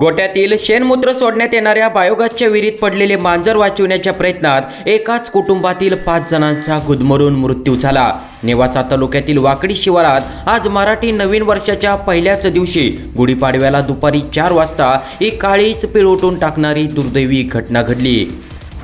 गोट्यातील शेणमूत्र सोडण्यात येणाऱ्या बायोगॅसच्या विहिरीत पडलेले मांजर वाचवण्याच्या प्रयत्नात एकाच कुटुंबातील पाच जणांचा गुदमरून मृत्यू झाला. नेवासा तालुक्यातील वाकडी शिवारात आज मराठी नवीन वर्षाच्या पहिल्याच दिवशी गुढीपाडव्याला दुपारी चार वाजता एक काळीच पिळवटून टाकणारी दुर्दैवी घटना घडली.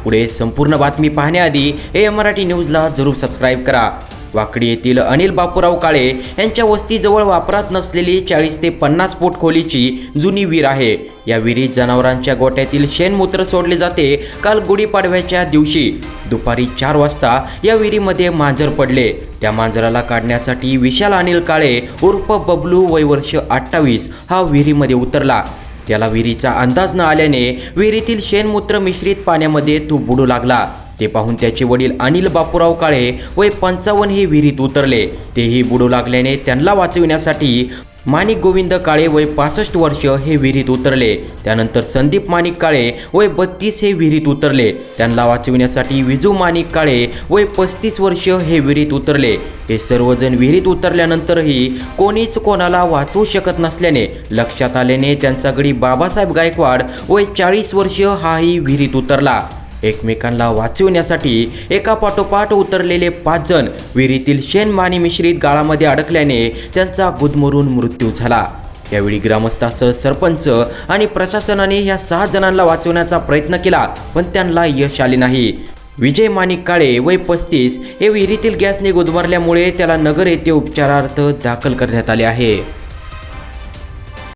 पुढे संपूर्ण बातमी पाहण्याआधी ए मराठी न्यूजला जरूर सबस्क्राईब करा. वाकडी येथील अनिल बापूराव काळे यांच्या वस्तीजवळ वापरात नसलेली चाळीस ते पन्नास फूट खोलीची जुनी विहीर आहे. या विहिरीत जनावरांच्या गोट्यातील शेणमूत्र सोडले जाते. काल गुढीपाडव्याच्या दिवशी दुपारी चार वाजता या विहिरीमध्ये मांजर पडले. त्या मांजराला काढण्यासाठी विशाल अनिल काळे उर्फ बबलू वय वर्ष अठ्ठावीस हा विहिरीमध्ये उतरला. त्याला विहिरीचा अंदाज न आल्याने विहिरीतील शेणमूत्र मिश्रित पाण्यामध्ये तो बुडू लागला. ते पाहून त्याचे वडील अनिल बापूराव काळे वय पंचावन्न हे विहिरीत उतरले. तेही बुडू लागल्याने त्यांना वाचविण्यासाठी माणिक गोविंद काळे वय पासष्ट वर्ष हे विहिरीत उतरले. त्यानंतर संदीप माणिक काळे वय बत्तीस हे विहिरीत उतरले. त्यांना वाचविण्यासाठी विजू माणिक काळे वय पस्तीस वर्ष हे विहिरीत उतरले. हे सर्वजण विहिरीत उतरल्यानंतरही कोणीच कोणाला वाचवू शकत नसल्याने लक्षात आल्याने त्यांचा गडी बाबासाहेब गायकवाड वय चाळीस वर्ष हाही विहिरीत उतरला. एकमेकांना वाचविण्यासाठी एका पाठोपाठ उतरलेले पाच जण विहिरीतील शेणमानी मिश्रित गाळामध्ये अडकल्याने त्यांचा गुदमरून मृत्यू झाला. यावेळी ग्रामस्थासह सरपंच आणि प्रशासनाने या सहा जणांना वाचवण्याचा प्रयत्न केला पण त्यांना यश आले नाही. विजय माणिक काळे वय पस्तीस हे विहिरीतील गॅसने गुदमरल्यामुळे त्याला नगर येथे उपचारार्थ दाखल करण्यात आले आहे.